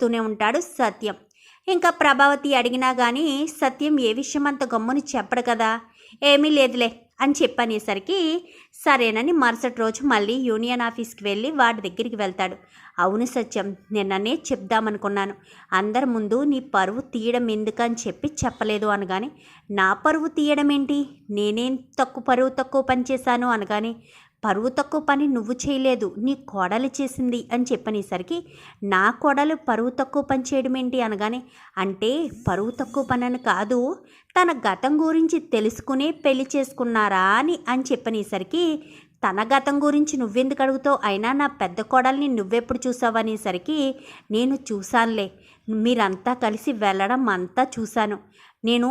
తూనే ఉంటాడు సత్యం. ఇంకా ప్రభావతి అడిగినా కానీ సత్యం ఏ విషయం అంత గమ్ముని చెప్పడు కదా? ఏమీ లేదులే అని చెప్పనేసరికి సరేనని మరుసటి రోజు మళ్ళీ యూనియన్ ఆఫీస్కి వెళ్ళి వాడి దగ్గరికి వెళ్తాడు. అవును సత్యం నిన్ననే చెప్దామనుకున్నాను. అందరి ముందు నీ పరువు తీయడం ఎందుకని చెప్పి చెప్పలేదు అనగానే నా పరువు తీయడం ఏంటి నేనేం తక్కువ పరువు తక్కువ పని చేశాను అనగానే పరువు తక్కువ పని నువ్వు చేయలేదు నీ కోడలు చేసింది అని చెప్పనేసరికి నా కోడలు పరువు తక్కువ పని చేయడం ఏంటి అనగానే అంటే పరువు తక్కువ పని అని కాదు తన గతం గురించి తెలుసుకునే పెళ్ళి చేసుకున్నారా అని అని చెప్పనేసరికి తన గతం గురించి నువ్వెందుకు అడుగుతావు? అయినా నా పెద్ద కోడల్ని నువ్వెప్పుడు చూసావనేసరికి నేను చూశానులే. మీరంతా కలిసి వెళ్ళడం అంతా చూశాను. నేను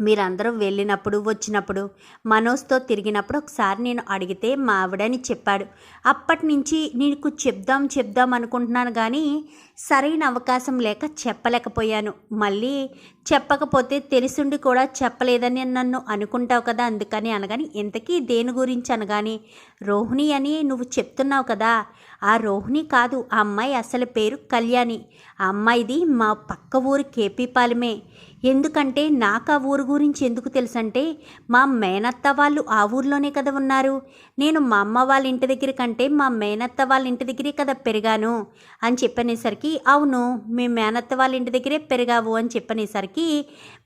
మీరందరూ వెళ్ళినప్పుడు వచ్చినప్పుడు మనోజ్తో తిరిగినప్పుడు ఒకసారి నేను అడిగితే మా ఆవిడని చెప్పాడు. అప్పటి నుంచి నీకు చెప్దాం చెప్దాం అనుకుంటున్నాను కానీ సరైన అవకాశం లేక చెప్పలేకపోయాను. మళ్ళీ చెప్పకపోతే తెలిసుండి కూడా చెప్పలేదని నన్ను అనుకుంటావు కదా అందుకని అనగాని ఇంతకీ దేని గురించి అనగాని? రోహిణి అని నువ్వు చెప్తున్నావు కదా ఆ రోహిణి కాదు ఆ అమ్మాయి అసలు పేరు కళ్యాణి. ఆ అమ్మాయిది మా పక్క ఊరు కేపీపాలెమే ఎందుకంటే నాకు ఆ ఊరు గురించి ఎందుకు తెలుసంటే మా మేనత్త వాళ్ళు ఆ ఊర్లోనే కదా ఉన్నారు. నేను మా అమ్మ వాళ్ళ ఇంటి దగ్గర కంటే మా మేనత్త వాళ్ళ ఇంటి దగ్గరే కదా పెరిగాను అని చెప్పనేసరికి అవును మీ మేనత్త వాళ్ళ ఇంటి దగ్గరే పెరిగావు అని చెప్పనేసరికి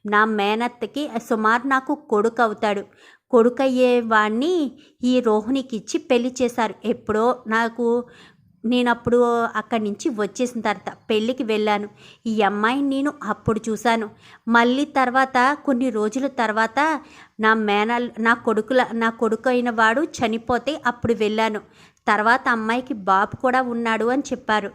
నా మేనత్తకి సుమారు నాకు కొడుకు అవుతాడు. కొడుకు ఈ రోహిణికి ఇచ్చి పెళ్ళి చేశారు. ఎప్పుడో నాకు నేను అప్పుడు అక్కడి నుంచి వచ్చేసిన తర్వాత పెళ్ళికి వెళ్ళాను. ఈ అమ్మాయిని నేను అప్పుడు చూశాను. మళ్ళీ తర్వాత కొన్ని రోజుల తర్వాత నా మేనల్ నా కొడుకుల నా కొడుకు అయిన వాడు చనిపోతే అప్పుడు వెళ్ళాను. తర్వాత అమ్మాయికి బాబు కూడా ఉన్నాడు అని చెప్పారు.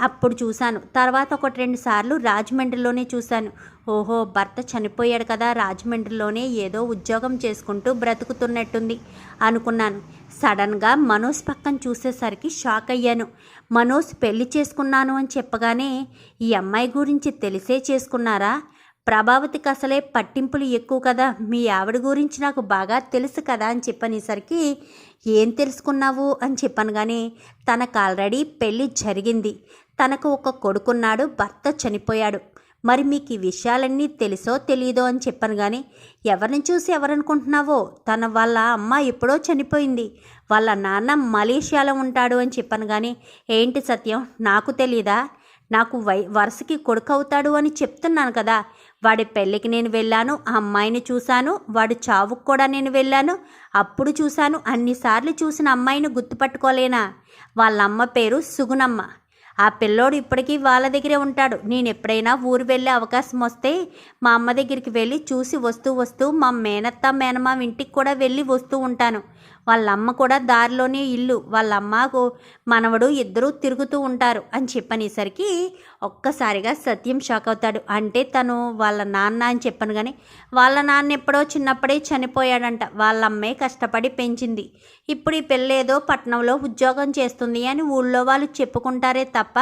అప్పుడు చూశాను. తర్వాత ఒకటి రెండు సార్లు రాజమండ్రిలోనే చూశాను. ఓహో భర్త చనిపోయాడు కదా రాజమండ్రిలోనే ఏదో ఉద్యోగం చేసుకుంటూ బ్రతుకుతున్నట్టుంది అనుకున్నాను. సడన్గా మనోజ్ పక్కన చూసేసరికి షాక్ అయ్యాను. మనోజ్ పెళ్ళి చేసుకున్నాను అని చెప్పగానే ఈ అమ్మాయి గురించి తెలిసే చేసుకున్నారా? ప్రభావతికి అసలే పట్టింపులు ఎక్కువ కదా? మీ ఆవిడ గురించి నాకు బాగా తెలుసు కదా అని చెప్పనేసరికి ఏం తెలుసుకున్నావు? అని చెప్పాను కానీ తనకు ఆల్రెడీ పెళ్ళి జరిగింది. తనకు ఒక కొడుకున్నాడు భర్త చనిపోయాడు. మరి మీకు ఈ విషయాలన్నీ తెలుసో తెలియదో అని చెప్పాను కానీ ఎవరిని చూసి ఎవరనుకుంటున్నావో? తన వాళ్ళ అమ్మ ఎప్పుడో చనిపోయింది. వాళ్ళ నాన్న మలేషియాలో ఉంటాడు అని చెప్పాను కానీ ఏంటి సత్యం? నాకు తెలీదా? నాకు వై వరుసకి కొడుకు అవుతాడు అని చెప్తున్నాను కదా. వాడి పెళ్ళికి నేను వెళ్ళాను ఆ అమ్మాయిని చూశాను వాడి చావుకు కూడా నేను వెళ్ళాను అప్పుడు చూశాను అన్నిసార్లు చూసిన అమ్మాయిని గుర్తుపట్టుకోలేనా? వాళ్ళ అమ్మ పేరు సుగుణమ్మ. ఆ పిల్లోడు ఇప్పటికీ వాళ్ళ దగ్గరే ఉంటాడు. నేను ఎప్పుడైనా ఊరు వెళ్ళే అవకాశం వస్తే మా అమ్మ దగ్గరికి వెళ్ళి చూసి వస్తూ వస్తూ మా మేనత్త మేనమామ ఇంటికి కూడా వెళ్ళి వస్తూ ఉంటాను. వాళ్ళ అమ్మ కూడా దారిలోనే ఇల్లు వాళ్ళ అమ్మకు మనవడు ఇద్దరూ తిరుగుతూ ఉంటారు అని చెప్పనేసరికి ఒక్కసారిగా సత్యం షాక్ అవుతాడు. అంటే తను వాళ్ళ నాన్న అని చెప్పాను కానీ వాళ్ళ నాన్న ఎప్పుడో చిన్నప్పుడే చనిపోయాడంట. వాళ్ళ అమ్మే కష్టపడి పెంచింది. ఇప్పుడు ఈ పిల్ల ఏదో పట్నంలో ఉద్యోగం చేస్తుంది అని ఊళ్ళో వాళ్ళు చెప్పుకుంటారే తప్ప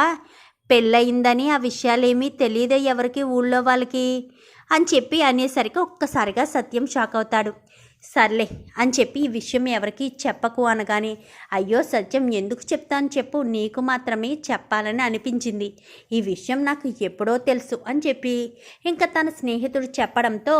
పెళ్ళయిందని ఆ విషయాలేమీ తెలియదే ఎవరికి ఊళ్ళో వాళ్ళకి అని చెప్పి అనేసరికి ఒక్కసారిగా సత్యం షాక్ అవుతాడు. సర్లే అని చెప్పి ఈ విషయం ఎవరికి చెప్పకు అనగానే అయ్యో సత్యం ఎందుకు చెప్తాను చెప్పు నీకు మాత్రమే చెప్పాలని అనిపించింది. ఈ విషయం నాకు ఎప్పుడో తెలుసు అని చెప్పి ఇంకా తన స్నేహితుడు చెప్పడంతో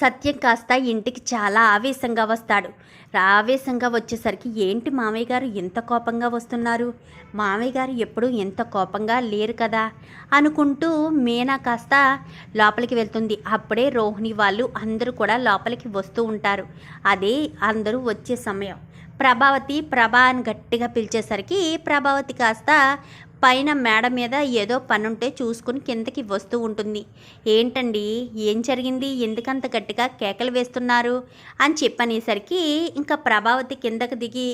సత్యం కాస్త ఇంటికి చాలా ఆవేశంగా వస్తాడు. ఆవేశంగా వచ్చేసరికి ఏంటి మామయ్య గారు ఎంత కోపంగా వస్తున్నారు? మామయ్య గారు ఎప్పుడూ ఎంత కోపంగా లేరు కదా? అనుకుంటూ మీనా కాస్త లోపలికి వెళ్తుంది. అప్పుడే రోహిణి వాళ్ళు అందరూ కూడా లోపలికి వస్తూ ఉంటారు. అదే అందరూ వచ్చే సమయం. ప్రభావతి ప్రభా అని గట్టిగా పిలిచేసరికి ప్రభావతి కాస్త పైన మేడ మీద ఏదో పనుంటే చూసుకుని కిందకి వస్తూ ఉంటుంది. ఏంటండి? ఏం జరిగింది? ఎందుకంత గట్టిగా కేకలు వేస్తున్నారు? అని చెప్పనేసరికి ఇంకా ప్రభావతి కిందకి దిగి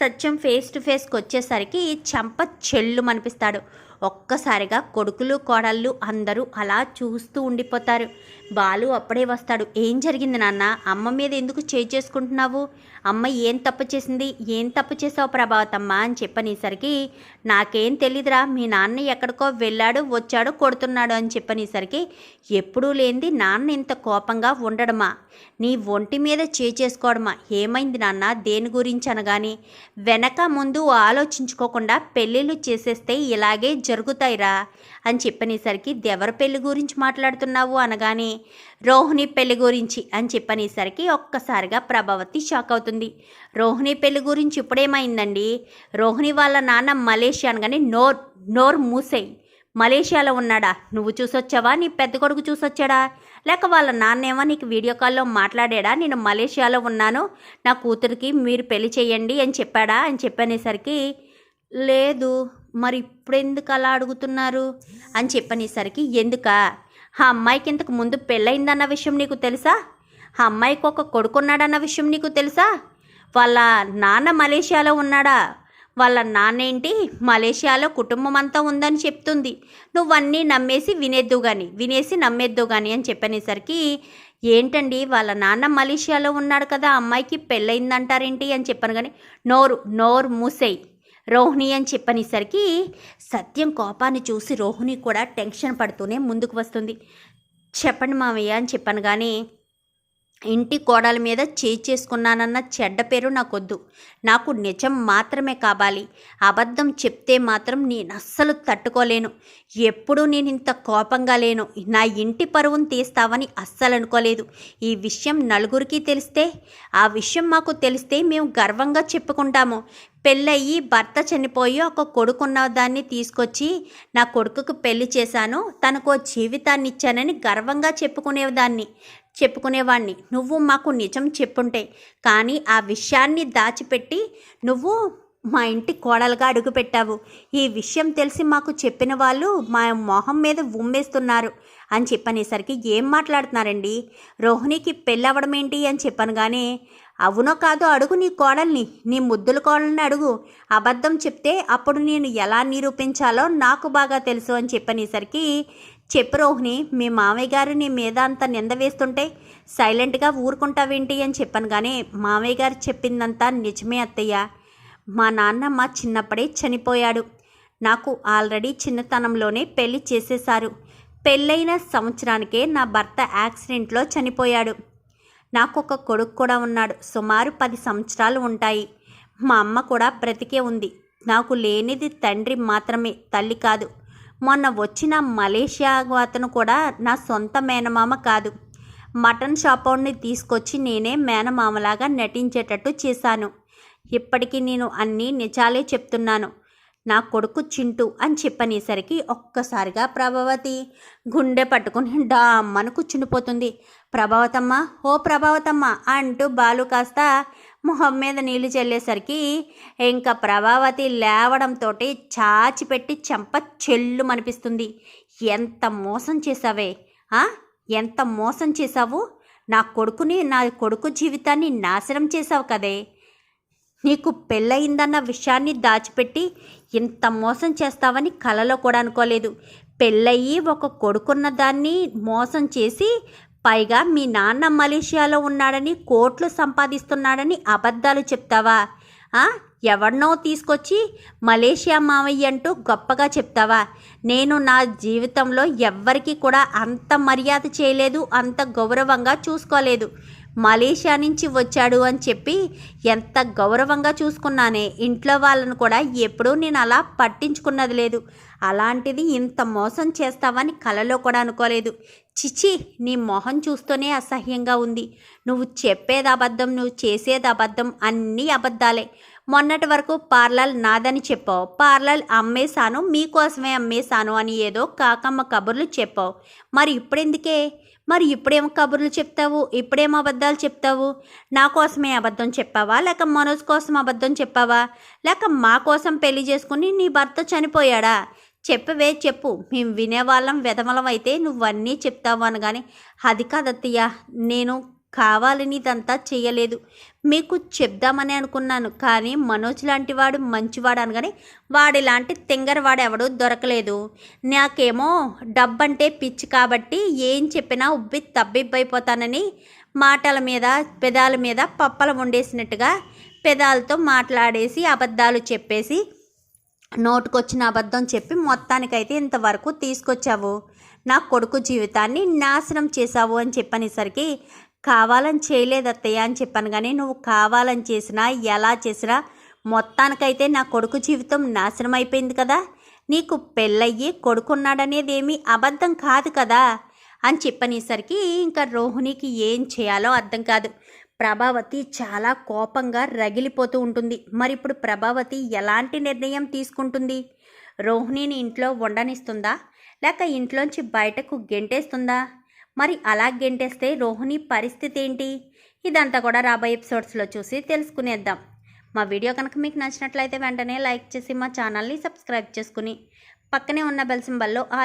సత్యం ఫేస్ టు ఫేస్కి వచ్చేసరికి చంప చెల్లు అనిపిస్తాడు ఒక్కసారిగా కొడుకులు కోడళ్ళు అందరూ అలా చూస్తూ ఉండిపోతారు. బాలు అప్పుడే వస్తాడు. ఏం జరిగింది నాన్న? అమ్మ మీద ఎందుకు చేయి చేసుకుంటున్నావు? అమ్మ ఏం తప్పు చేసింది? ఏం తప్పు చేసావు ప్రభావతమ్మ? అని చెప్పనేసరికి నాకేం తెలీదురా మీ నాన్న ఎక్కడికో వెళ్ళాడు వచ్చాడు కొడుతున్నాడు అని చెప్పనేసరికి ఎప్పుడూ లేనిది నాన్న ఇంత కోపంగా ఉండడమా? నీ ఒంటి మీద చేయి చేసుకోవడమా? ఏమైంది నాన్న? దేని గురించి అనగాని వెనక ముందు ఆలోచించుకోకుండా పెళ్ళిళ్ళు చేసేస్తే ఇలాగే జరుగుతాయిరా అని చెప్పనేసరికి దెవరి పెళ్ళి గురించి మాట్లాడుతున్నావు? అనగానే రోహిణి పెళ్ళి గురించి అని చెప్పనేసరికి ఒక్కసారిగా ప్రభావతి షాక్ అవుతుంది. రోహిణి పెళ్ళి గురించి ఇప్పుడేమైందండి? రోహిణి వాళ్ళ నాన్న మలేషియా అనగానే నోర్ నోర్ మూసేయ్. మలేషియాలో ఉన్నాడా? నువ్వు చూసొచ్చావా? నీ పెద్ద కొడుకు చూసొచ్చాడా? లేక వాళ్ళ నాన్నేమో నీకు వీడియో కాల్లో మాట్లాడాడా? నేను మలేషియాలో ఉన్నాను నా కూతురికి మీరు పెళ్ళి చేయండి అని చెప్పాడా? అని చెప్పనేసరికి లేదు మరి ఇప్పుడెందుకు అలా అడుగుతున్నారు? అని చెప్పనేసరికి ఎందుకా? ఆ అమ్మాయికి ఇంతకు ముందు పెళ్ళయిందన్న విషయం నీకు తెలుసా? ఆ అమ్మాయికి ఒక కొడుకున్నాడన్న విషయం నీకు తెలుసా? వాళ్ళ నాన్న మలేషియాలో ఉన్నాడా? వాళ్ళ నాన్నేంటి? మలేషియాలో కుటుంబం అంతా ఉందని చెప్తుంది. నువ్వన్నీ నమ్మేసి వినేద్దు కానీ వినేసి నమ్మేద్దు కానీ అని చెప్పనేసరికి ఏంటండి? వాళ్ళ నాన్న మలేషియాలో ఉన్నాడు కదా అమ్మాయికి పెళ్ళయిందంటారేంటి? అని చెప్పాను కానీ నోరు నోరు మూసేయి. రోహిణి అని చెప్పనేసరికి సత్యం కోపాన్ని చూసి రోహిణి కూడా టెన్షన్ పడుతూనే ముందుకు వస్తుంది. చెప్పండి మామయ్య అని చెప్పాను కానీ ఇంటి కోడల మీద చేయి చేసుకున్నానన్న చెడ్డ పేరు నాకొద్దు. నాకు నిజం మాత్రమే కావాలి. అబద్ధం చెప్తే మాత్రం నేను అస్సలు తట్టుకోలేను. ఎప్పుడూ నేను ఇంత కోపంగా లేను. నా ఇంటి పరువును తీస్తావని అస్సలు అనుకోలేదు. ఈ విషయం నలుగురికి తెలిస్తే ఆ విషయం మాకు తెలిస్తే మేము గర్వంగా చెప్పుకుంటాము. పెళ్ళయ్యి భర్త చనిపోయి ఒక కొడుకున్న దాన్ని తీసుకొచ్చి నా కొడుకుకు పెళ్ళి చేశాను. తనకు జీవితాన్ని ఇచ్చానని గర్వంగా చెప్పుకునేదాన్ని. చెప్పుకునేవాణ్ణి. నువ్వు మాకు నిజం చెప్పుంటే కానీ ఆ విషయాన్ని దాచిపెట్టి నువ్వు మా ఇంటి కోడలుగా అడుగుపెట్టావు. ఈ విషయం తెలిసి మాకు చెప్పిన వాళ్ళు మా మొహం మీద ఉమ్మేస్తున్నారు అని చెప్పనేసరికి ఏం మాట్లాడుతున్నారండి? రోహిణికి పెళ్ళవడం ఏంటి అని చెప్పాను కానీ అవునో కాదో అడుగు నీ కోడల్ని నీ ముద్దుల కోడల్ని అడుగు. అబద్ధం చెప్తే అప్పుడు నేను ఎలా నిరూపించాలో నాకు బాగా తెలుసు అని చెప్పనేసరికి చెప్పు రోహిణి మీ మామయ్య గారు నీ మీద అంత నింద వేస్తుంటే సైలెంట్గా ఊరుకుంటావేంటి అని చెప్పాను కానీ మామయ్య గారు చెప్పిందంతా నిజమే అత్తయ్య. మా నాన్న మా చిన్నప్పుడే చనిపోయాడు. నాకు ఆల్రెడీ చిన్నతనంలోనే పెళ్ళి చేసేశారు. పెళ్ళైన సంవత్సరానికే నా భర్త యాక్సిడెంట్లో చనిపోయాడు. నాకు ఒక కొడుకు కూడా ఉన్నాడు. సుమారు పది సంవత్సరాలు ఉంటాయి. మా అమ్మ కూడా బ్రతికే ఉంది. నాకు లేనిది తండ్రి మాత్రమే తల్లి కాదు. మొన్న వచ్చిన మలేషియా అతను కూడా నా సొంత మేనమామ కాదు. మటన్ షాపోడ్ని తీసుకొచ్చి నేనే మేనమామలాగా నటించేటట్టు చేశాను. ఇప్పటికీ నేను అన్నీ నిజాలే చెప్తున్నాను. నా కొడుకు చింటూ అని చెప్పనేసరికి ఒక్కసారిగా ప్రభావతి గుండె పట్టుకుని డామ్మను కూర్చుండిపోతుంది. ప్రభావతమ్మ ఓ ప్రభావతమ్మ అంటూ బాలు కాస్త మొహం మీద నీళ్ళు చల్లేసరికి ఇంకా ప్రభావతి లేవడంతో చాచిపెట్టి చెంప చెల్లు అనిపిస్తుంది ఎంత మోసం చేసావే ఎంత మోసం చేశావు? నా కొడుకుని నా కొడుకు జీవితాన్ని నాశనం చేశావు కదే. నీకు పెళ్ళయిందన్న విషయాన్ని దాచిపెట్టి ఇంత మోసం చేస్తావని కలలో కూడా అనుకోలేదు. పెళ్ళయి ఒక కొడుకున్న దాన్ని మోసం చేసి పైగా మీ నాన్న మలేషియాలో ఉన్నాడని కోట్లు సంపాదిస్తున్నాడని అబద్ధాలు చెప్తావా? ఎవరినో తీసుకొచ్చి మలేషియా మావయ్య అంటూ గొప్పగా చెప్తావా? నేను నా జీవితంలో ఎవ్వరికీ కూడా అంత మర్యాద చేయలేదు అంత గౌరవంగా చూసుకోలేదు. మలేషియా నుంచి వచ్చాడు అని చెప్పి ఎంత గౌరవంగా చూసుకున్నానే. ఇంట్లో వాళ్ళను కూడా ఎప్పుడూ నేను అలా పట్టించుకున్నది లేదు. అలాంటిది ఇంత మోసం చేస్తావని కలలో కూడా అనుకోలేదు. చిచి నీ మొహం చూస్తూనే అసహ్యంగా ఉంది. నువ్వు చెప్పేది అబద్ధం నువ్వు చేసేది అబద్ధం అన్నీ అబద్ధాలే. మొన్నటి వరకు పార్లర్ నాదని చెప్పావు. పార్లర్ అమ్మేశాను మీకోసమే అమ్మేశాను అని ఏదో కాకమ్మ కబుర్లు చెప్పావు. మరి ఇప్పుడెందుకే? మరి ఇప్పుడేం కబుర్లు చెప్తావు? ఇప్పుడేం అబద్ధాలు చెప్తావు? నా కోసమే అబద్ధం చెప్పావా? లేక మనోజ్ కోసం అబద్ధం చెప్పావా? లేక మా కోసం పెళ్ళి చేసుకుని నీ భర్త చనిపోయాడా? చెప్పవే చెప్పు. మేము వినేవాళ్ళం వెదమలం అయితే నువ్వన్నీ చెప్తావు అనగానే అది కాదత్తయ్య నేను కావాలని ఇదంతా చేయలేదు. మీకు చెప్దామని అనుకున్నాను కానీ మనోజ్ లాంటి వాడు మంచివాడు అనగానే వాడిలాంటి తింగరవాడు ఎవడూ దొరకలేదు. నాకేమో డబ్బంటే పిచ్చి కాబట్టి ఏం చెప్పినా ఉబ్బి తబ్బిబ్బైపోతానని మాటల మీద పెదాల మీద పప్పలు వండేసినట్టుగా పెదాలతో మాట్లాడేసి అబద్ధాలు చెప్పేసి నోటుకొచ్చిన అబద్ధం చెప్పి మొత్తానికైతే ఇంతవరకు తీసుకొచ్చావు. నా కొడుకు జీవితాన్ని నాశనం చేశావు అని చెప్పనేసరికి కావాలని చేయలేదత్తయ్య అని చెప్పాను. కానీ నువ్వు కావాలని చేసినా ఎలా చేసినా మొత్తానికైతే నా కొడుకు జీవితం నాశనం అయిపోయింది కదా. నీకు పెళ్ళయ్యి కొడుకున్నాడనేదేమీ అబద్ధం కాదు కదా అని చెప్పనేసరికి ఇంకా రోహిణికి ఏం చేయాలో అర్థం కాదు. ప్రభావతి చాలా కోపంగా రగిలిపోతూ ఉంటుంది. మరి ఇప్పుడు ప్రభావతి ఎలాంటి నిర్ణయం తీసుకుంటుంది? రోహిణిని ఇంట్లో ఉండనిస్తుందా? లేక ఇంట్లోంచి బయటకు గెంటేస్తుందా? మరి అలా గెంటేస్తే రోహిణి పరిస్థితి ఏంటి ఇదంతా కూడా రాబోయే ఎపిసోడ్స్లో చూసి తెలుసుకునేద్దాం. మా వీడియో కనుక మీకు నచ్చినట్లయితే వెంటనే లైక్ చేసి మా ఛానల్ని సబ్స్క్రైబ్ చేసుకుని పక్కనే ఉన్న బెల్ సింబల్లో ఆల్